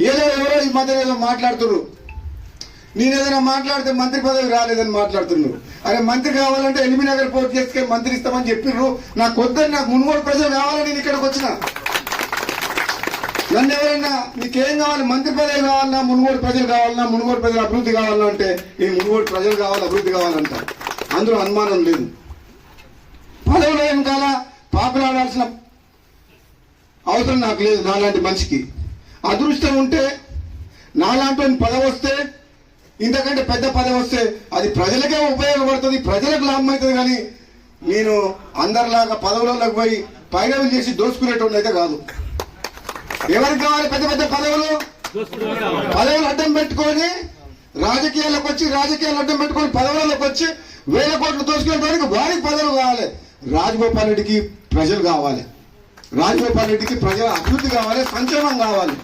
ఏదో ఎవరో ఈ మధ్య ఏదో మాట్లాడుతున్నారు. నేను ఏదైనా మాట్లాడితే మంత్రి పదవి రాలేదని మాట్లాడుతున్నారు. అరే మంత్రి కావాలంటే ఎల్బీ నగర్ పోటీ చేస్తే మంత్రి ఇస్తామని చెప్పిర్రు. నాకు వద్దని నాకు మునుగోడు ప్రజలు కావాలని నేను ఇక్కడికి వచ్చిన. నన్ను ఎవరైనా నీకేం కావాలి? మంత్రి పదవి కావాలన్నా మునుగోడు ప్రజలు కావాలన్నా మునుగోడు ప్రజలు అభివృద్ధి కావాలన్నా అంటే ఈ మునుగోడు ప్రజలు కావాలి అభివృద్ధి కావాలంట. అందులో అనుమానం లేదు. పదవులు ఏం కాల? పాపలాడాల్సిన అవసరం నాకు లేదు నాలాంటి మనిషికి. అదృష్టం ఉంటే నాలాంటి వాడిని పదవి వస్తే ఇంతకంటే పెద్ద పదవి వస్తే అది ప్రజలకే ఉపయోగపడుతుంది ప్రజలకు లాభం అవుతుంది కానీ నేను అందరిలాగా పదవులలోకి పోయి పైరవులు చేసి దోసుకునేటువంటి అయితే కాదు. ఎవరికి కావాలి పెద్ద పెద్ద పదవులు? పదవులు అడ్డం పెట్టుకొని రాజకీయాలకు వచ్చి రాజకీయాలు అడ్డం పెట్టుకొని పదవులకు వచ్చి వేల కోట్లు దోసుకునేటానికి వారికి పదవులు కావాలి. రాజగోపాల్ రెడ్డికి ప్రజలు కావాలి. రాజగోపాల్ రెడ్డికి ప్రజల అభివృద్ధి కావాలి సంక్షేమం కావాలి.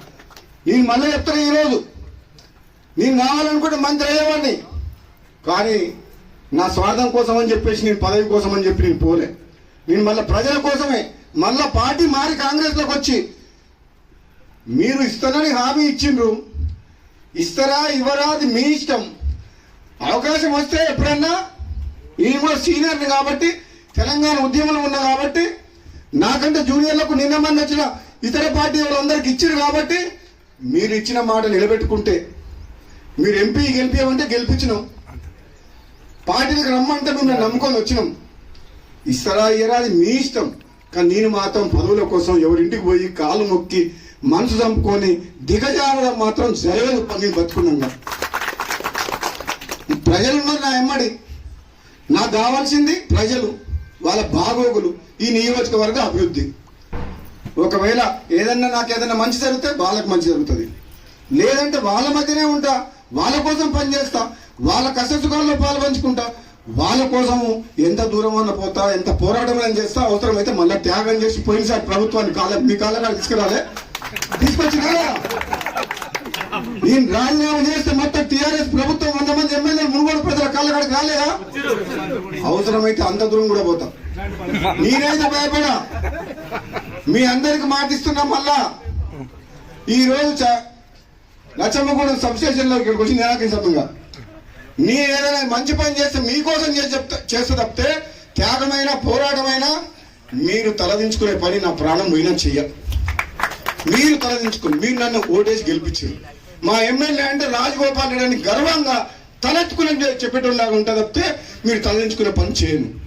నేను మళ్ళీ చెప్తాను ఈరోజు. నేను కావాలనుకుంటే మంత్రి అయ్యేవాడిని. కానీ నా స్వార్థం కోసం అని చెప్పేసి నేను పదవి కోసం అని చెప్పి నేను పోలే. నేను మళ్ళీ ప్రజల కోసమే. మళ్ళా పార్టీ మారి కాంగ్రెస్లోకి వచ్చి మీరు ఇస్తారని హామీ ఇచ్చిండ్రు. ఇస్తారా ఇవ్వరా అది మీ ఇష్టం. అవకాశం వస్తే ఎప్పుడన్నా నేను కూడా సీనియర్ని కాబట్టి తెలంగాణ ఉద్యమంలో ఉన్నా కాబట్టి నాకంటే జూనియర్లకు నిన్న మంది వచ్చిన ఇతర పార్టీ వాళ్ళందరికి ఇచ్చారు కాబట్టి మీరు ఇచ్చిన మాట నిలబెట్టుకుంటే మీరు ఎంపీ గెలిపించమంటే గెలిపించినాం. పార్టీలకు రమ్మంటే మేము నమ్ముకొని వచ్చినాం. ఇస్తారా ఇయ్యరా అది మీ ఇష్టం. కానీ నేను మాత్రం పదవుల కోసం ఎవరింటికి పోయి కాలు మొక్కి మనసు చంపుకొని దిగజారడం మాత్రం జరగదు నేను బతుకున్నాగా ప్రజలున్నారు నా ఎమ్మడి. నాకు కావాల్సింది ప్రజలు వాళ్ళ బాగోగులు ఈ నియోజకవర్గ అభివృద్ధి. ఒకవేళ ఏదన్నా నాకు ఏదన్నా మంచి జరిగితే వాళ్ళకి మంచి జరుగుతుంది. లేదంటే వాళ్ళ మధ్యనే ఉంటా వాళ్ళ కోసం పనిచేస్తా వాళ్ళ కష్టసుఖాల్లో పాలు పంచుకుంటా వాళ్ళ కోసము ఎంత దూరం అన్న పోతా ఎంత పోరాటం అని చేస్తా అవసరమైతే మళ్ళీ త్యాగం చేసి పోయినసారి ప్రభుత్వాన్ని కాల మీ కాళ్ళ తీసుకురాలే. తీసుకొచ్చినా నేను రాజీనామా చేస్తే మొత్తం టీఆర్ఎస్ ప్రభుత్వం వంద మంది ఎమ్మెల్యే మునుగోడు ప్రజల కాళ్ళ కాలేదా? అవసరమైతే అంత దూరం కూడా పోతాం. నేనైతే భయపడా. మీ అందరికి మాటిస్తున్నాం మళ్ళా. ఈ రోజు చ- లచ్చమ్మగూడెం సబ్ స్టేషన్లో ఇక్కడికి వచ్చి నిరాకరి మీ ఏదైనా మంచి పని చేస్తే మీకోసం చెప్తా చేస్తే తప్పితే త్యాగమైన పోరాటమైన మీరు తలదించుకునే పని నా ప్రాణం పోయినా చెయ్య. మీరు తలదించుకుని మీరు నన్ను ఓటేసి గెలిపించారు. మా ఎమ్మెల్యే అంటే రాజగోపాల్ రెడ్డి అని గర్వంగా తలెత్తుకుని చెప్పేటోళ్ళలాగా ఉంటుంది తప్పితే మీరు తలదించుకునే పని చేయను.